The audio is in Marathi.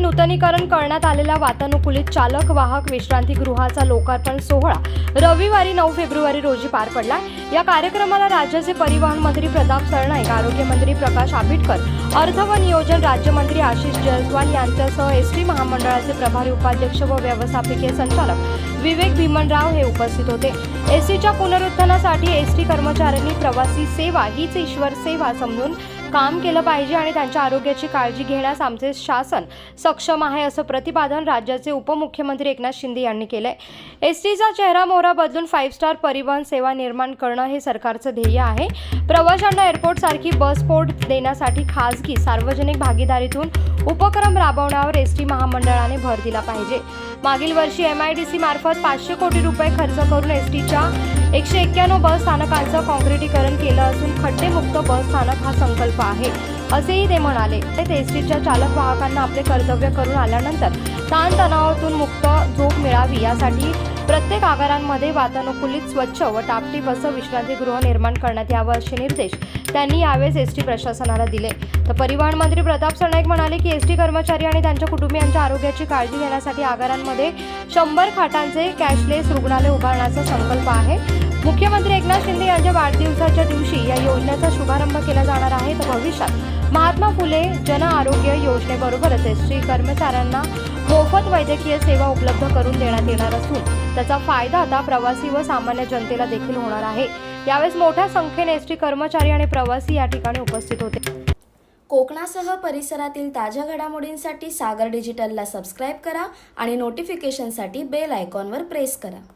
नूतनीकरण करण्यात आलेला वातानुकूलित चालक वाहक विश्रांतीगृहाचा लोकार्पण सोहळा रविवारी नऊ फेब्रुवारी रोजी पार पडला या कार्यक्रमाला राज्याचे परिवहन मंत्री प्रताप सरनाईक आरोग्यमंत्री प्रकाश आंबेडकर अर्थ व नियोजन राज्यमंत्री आशिष जयस्वाल यांच्यासह एस टी महामंडळाचे प्रभारी उपाध्यक्ष व व्यवस्थापकीय संचालक विवेक भीमनराव हे उपस्थित होते. एसटीच्या पुनरुत्थानासाठी एसटी कर्मचाऱ्यांनी प्रवासी सेवा हीच ईश्वर सेवा समजून काम केलं पाहिजे आणि त्यांच्या आरोग्याची काळजी घेण्यास आमचे शासन सक्षम आहे असं प्रतिपादन राज्याचे उपमुख्यमंत्री एकनाथ शिंदे यांनी केलंय. एस टीचा चेहरा मोहरा बदलून फाईव्ह स्टार परिवहन सेवा निर्माण करणं हे सरकारचं ध्येय आहे. प्रवाशांना एअरपोर्ट सारखी बस पोर्ट देण्यासाठी खासगी सार्वजनिक भागीदारीतून उपक्रम राबवण्यावर एस टी महामंडळाने भर दिला पाहिजे. मागील वर्षी एम आय डी सी मार्फत पाचशे कोटी रुपये खर्च करून एस टीच्या एकशे एक्क्याण्णव बस स्थानकांचं काँक्रिटीकरण केलं असून खड्डेमुक्त बस स्थानक हा संकल्प आहे. असेही ते म्हणाले. ते टीच्या चालक वाहकांना आपले कर्तव्य करून आल्यानंतर ताणतणावातून मुक्त झोप मिळावी यासाठी प्रत्येक आगारांमध्ये वातानुकूलित स्वच्छ व टापटीप असं विश्रांतीगृह निर्माण करण्यात यावं असे निर्देश त्यांनी यावेळेस एस टी प्रशासनाला दिले. तर परिवहन मंत्री प्रताप सरनाईक म्हणाले की एस टी कर्मचारी आणि त्यांच्या कुटुंबियांच्या आरोग्याची काळजी घेण्यासाठी आगारांमध्ये शंभर खाटांचे कॅशलेस रुग्णालय उभारण्याचा संकल्प आहे. मुख्यमंत्री एकनाथ शिंदे यांच्या वाढदिवसाच्या दिवशी या योजनेचा शुभारंभ केला जाणार आहे. तर भविष्यात महात्मा फुले जन आरोग्य योजनेबरोबरच एस टी कर्मचाऱ्यांना मोफत वैद्यकीय सेवा उपलब्ध करून देण्यात येणार असून त्याचा फायदा आता प्रवासी व सामान्य जनतेला देखील होणार आहे. यावेळेस मोठ्या संख्येने एस टी कर्मचारी आणि प्रवासी या ठिकाणी उपस्थित होते. कोकणासह परिसरातील ताज्या घडामोडींसाठी सागर डिजिटलला सबस्क्राईब करा आणि नोटिफिकेशनसाठी बेल आयकॉनवर प्रेस करा.